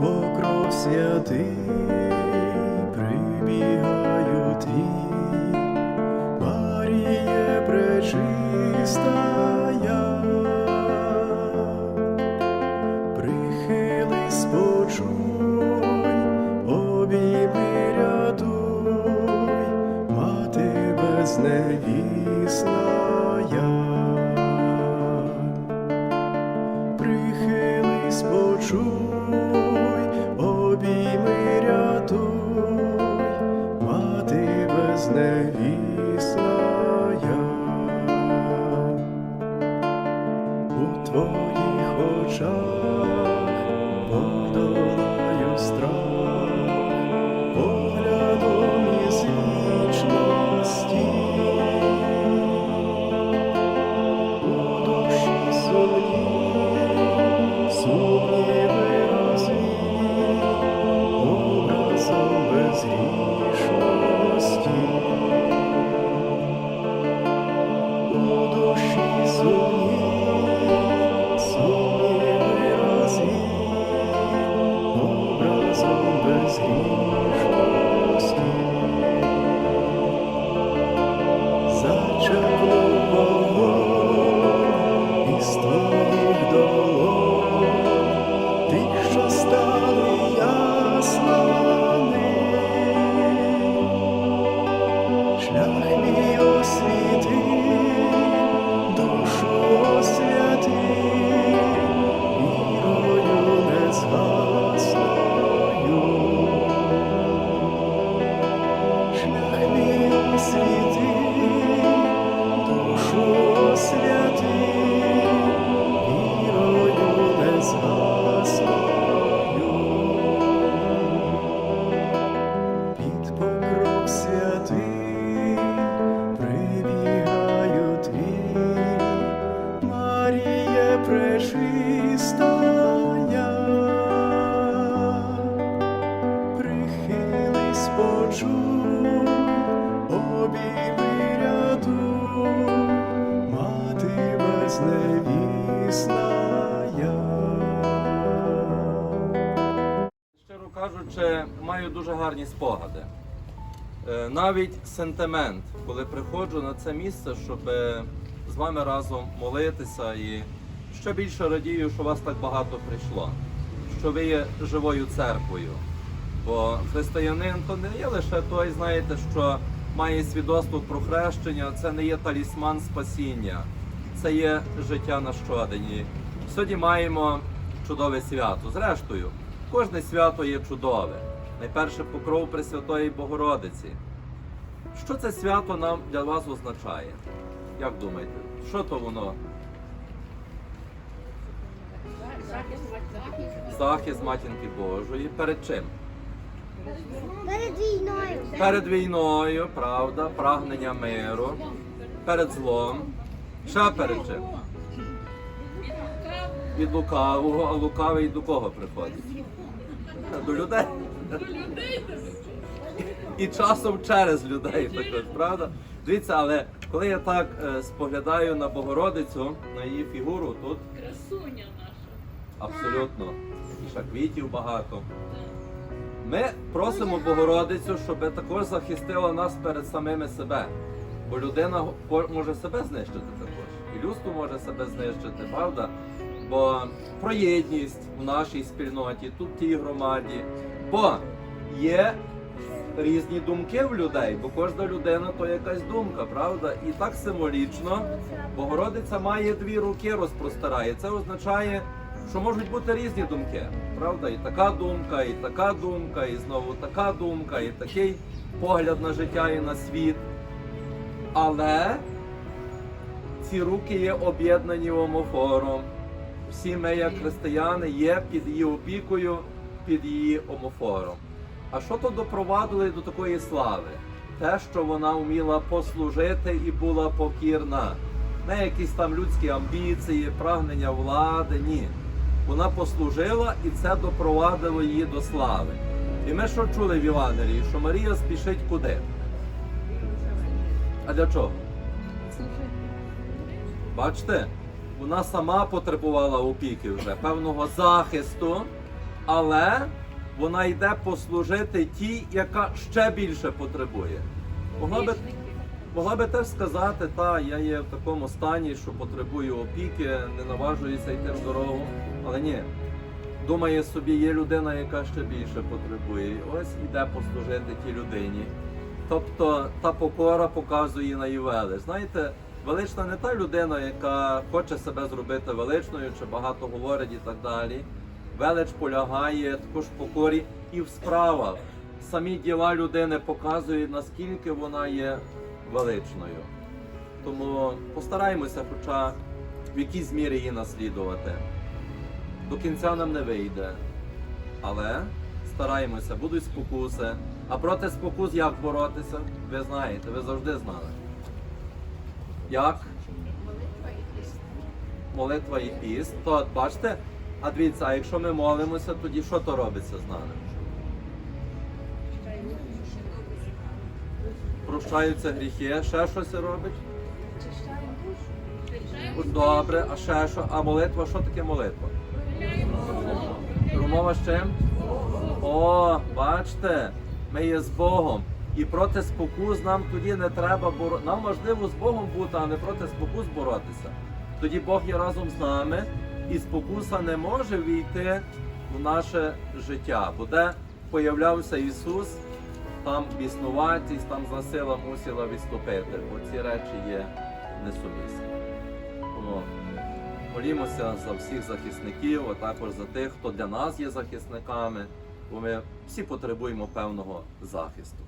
покров святий, прибігаю твій, Маріє пречистая, прихились, почуй, обійми рятуй, мати безневісная. Прихились, почуй, мати. У твоїх очах почуй, обійми мати безневісная. Щиро кажучи, маю дуже гарні спогади. Е, Навіть сентимент, коли приходжу на це місце, щоб е, з вами разом молитися і ще більше радію, що вас так багато прийшло, що ви є живою церквою. Бо християнин то не є лише той, знаєте, що має свідоцтво про хрещення, це не є талісман спасіння, це є життя на щоденні. Сьогодні маємо чудове свято. Зрештою, кожне свято є чудове. Найперше покров Пресвятої Богородиці. Що це свято нам для вас означає? Як думаєте, що то воно? Захист матінки Божої. Перед чим? Перед війною. Перед війною, правда, прагнення миру, перед злом. Ще перед чим? Від лукавого, а лукавий до кого приходить? До людей. І часом через людей також, правда? Дивіться, але коли я так е, споглядаю на Богородицю, на її фігуру, тут Красуня наша. абсолютно і ще квітів багато. Ми просимо Богородицю, щоб також захистила нас перед самими себе. Бо людина може себе знищити також. І людство може себе знищити, правда? Бо про єдність у нашій спільноті, тут в тій громаді. Бо є різні думки в людей, бо кожна людина то якась думка, правда? І так символічно Богородиця має дві руки, розпростирає. Це означає, що можуть бути різні думки. Правда? І така думка, і така думка, і знову така думка, і такий погляд на життя і на світ. Але ці руки є об'єднані омофором. Всі ми, як християни, є під її опікою, під її омофором. А що то допровадили до такої слави? Те, що вона вміла послужити і була покірна. Не якісь там людські амбіції, прагнення влади, ні. Вона послужила і це допровадило її до слави. І ми що чули в Євангелії, що Марія спішить куди? А для чого? Бачите, вона сама потребувала опіки вже, певного захисту, але вона йде послужити тій, яка ще більше потребує. Могла би, могла би теж сказати, та я є в такому стані, що потребую опіки, не наважуюся йти в дорогу. Але ні, думає собі, є людина, яка ще більше потребує. Ось іде послужити тій людині. Тобто та покора показує на її велич. Знаєте, велична не та людина, яка хоче себе зробити величною чи багато говорить і так далі. Велич полягає також в покорі і в справах. Самі діла людини показують, наскільки вона є величною. Тому постараємося, хоча в якійсь мірі її наслідувати. До кінця нам не вийде. Але стараємося, будуть спокуси. А проти спокус як боротися? Ви знаєте, ви завжди знали. Як? Молитва і піст. То от бачите, а дивіться, а якщо ми молимося, тоді що то робиться з нами? Прощаються гріхи, ще щось робить? Добре, а ще що? А молитва, що таке молитва? Розмова з чим? О, бачите, ми є з Богом. І проти спокус нам тоді не треба боротися. Нам важливо з Богом бути, а не проти спокус боротися. Тоді Бог є разом з нами, і спокуса не може війти в наше життя. Бо де появлявся Ісус, там біснуватість, там засила мусила відступити. Бо ці речі є несумісні. Тому молімося за всіх захисників, а також за тих, хто для нас є захисниками, бо ми всі потребуємо певного захисту.